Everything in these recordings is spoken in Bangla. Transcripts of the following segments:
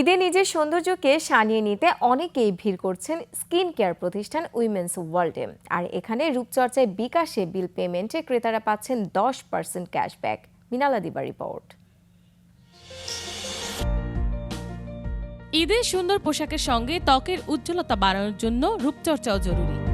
ঈদে নিজের সৌন্দর্যকে সানিয়ে নিতে অনেকেই ভিড় করছেন স্কিন কেয়ার প্রতিষ্ঠান উইমেন্স ওয়ার্ল্ডে। আর এখানে রূপচর্চায় বিকাশে বিল পেমেন্টে ক্রেতারা পাচ্ছেন দশ পার্সেন্ট ক্যাশব্যাক। মিনালা দিবা রিপোর্ট। ঈদের সুন্দর পোশাকের সঙ্গে ত্বকের উজ্জ্বলতা বাড়ানোর জন্য রূপচর্চাও জরুরি।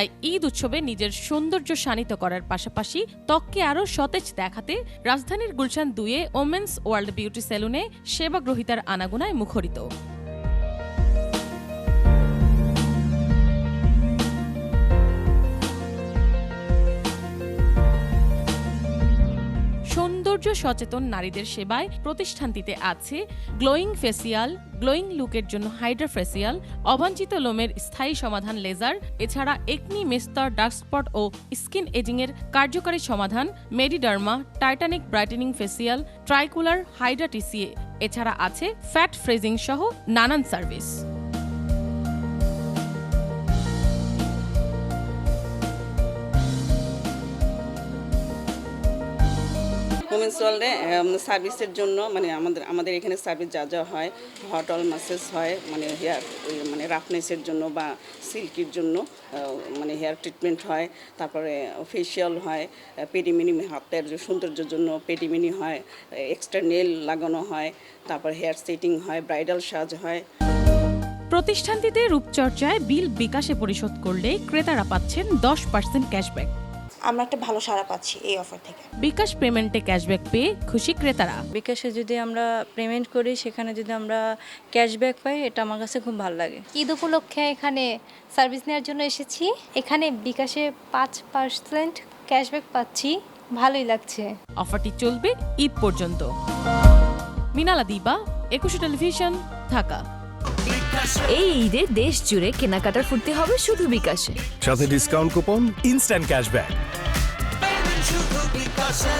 তাই ঈদ উৎসবে নিজের সৌন্দর্য শানিত করার পাশাপাশি ত্বককে আরও সতেজ দেখাতে রাজধানীর গুলশান দুয়ে ওমেন্স ওয়ার্ল্ড বিউটি সেলুনে সেবা গ্রহিতার আনাগোনায় মুখরিত। সৌন্দর্য সচেতন নারীদের সেবায় প্রতিষ্ঠানটিতে আছে গ্লোয়িং ফেসিয়াল, গ্লোয়িং লুকের জন্য হাইড্রা ফেসিয়াল, অবাঞ্ছিত লোমের স্থায়ী সমাধান লেজার, এছাড়া একনি মেস্তর ডার্ক স্পট ও স্কিন এজিংয়ের কার্যকারী সমাধান Mediderma titanic brightening facial, tricolour, hydra TCA, এছাড়া আছে ফ্যাট ফ্রেজিং সহ নানান সার্ভিস। উমেন্স ওয়ার্ল্ডে সার্ভিসের জন্য মানে আমাদের আমাদের এখানে সার্ভিস যা যা হয় হট অল মাসেজ হয় মানে হেয়ার মানে রাফনেসের জন্য বা সিল্কির জন্য মানে হেয়ার ট্রিটমেন্ট হয়, তারপরে ফেসিয়াল হয় পেডিমিনি হাতের সৌন্দর্যের জন্য পেডিমিনি হয় এক্সট্রা নেল লাগানো হয়, তারপর হেয়ার সেটিং হয় ব্রাইডাল সাজ হয়। প্রতিষ্ঠানটিতে রূপচর্চায় বিল বিকাশে পরিশোধ করলে ক্রেতারা পাচ্ছেন দশ পার্সেন্ট ক্যাশব্যাক আমরা একটা ভালো সাড়া পাচ্ছি এই অফার থেকে। বিকাশ পেমেন্টে ক্যাশব্যাক পেয়ে খুশি ক্রেতারা। বিকাশে যদি আমরা পেমেন্ট করি সেখানে যদি আমরা ক্যাশব্যাক পাই এটা আমার কাছে খুব ভালো লাগে। ঈদ উপলক্ষে এখানে সার্ভিস নেওয়ার জন্য এসেছি। এখানে বিকাশে পাঁচ পার্সেন্ট ক্যাশব্যাক পাচ্ছি। ভালোই লাগছে। অফারটি চলবে ঈদ পর্যন্ত। মিনালা দিবা একুশে টেলিভিশন ঢাকা। এই ঈদে দেশ জুড়ে কেনাকাটার ফুর্তি হবে শুধু বিকাশে। সাথে ডিসকাউন্ট কুপন ইনস্ট্যান্ট ক্যাশব্যাক শুধু বিকাশে।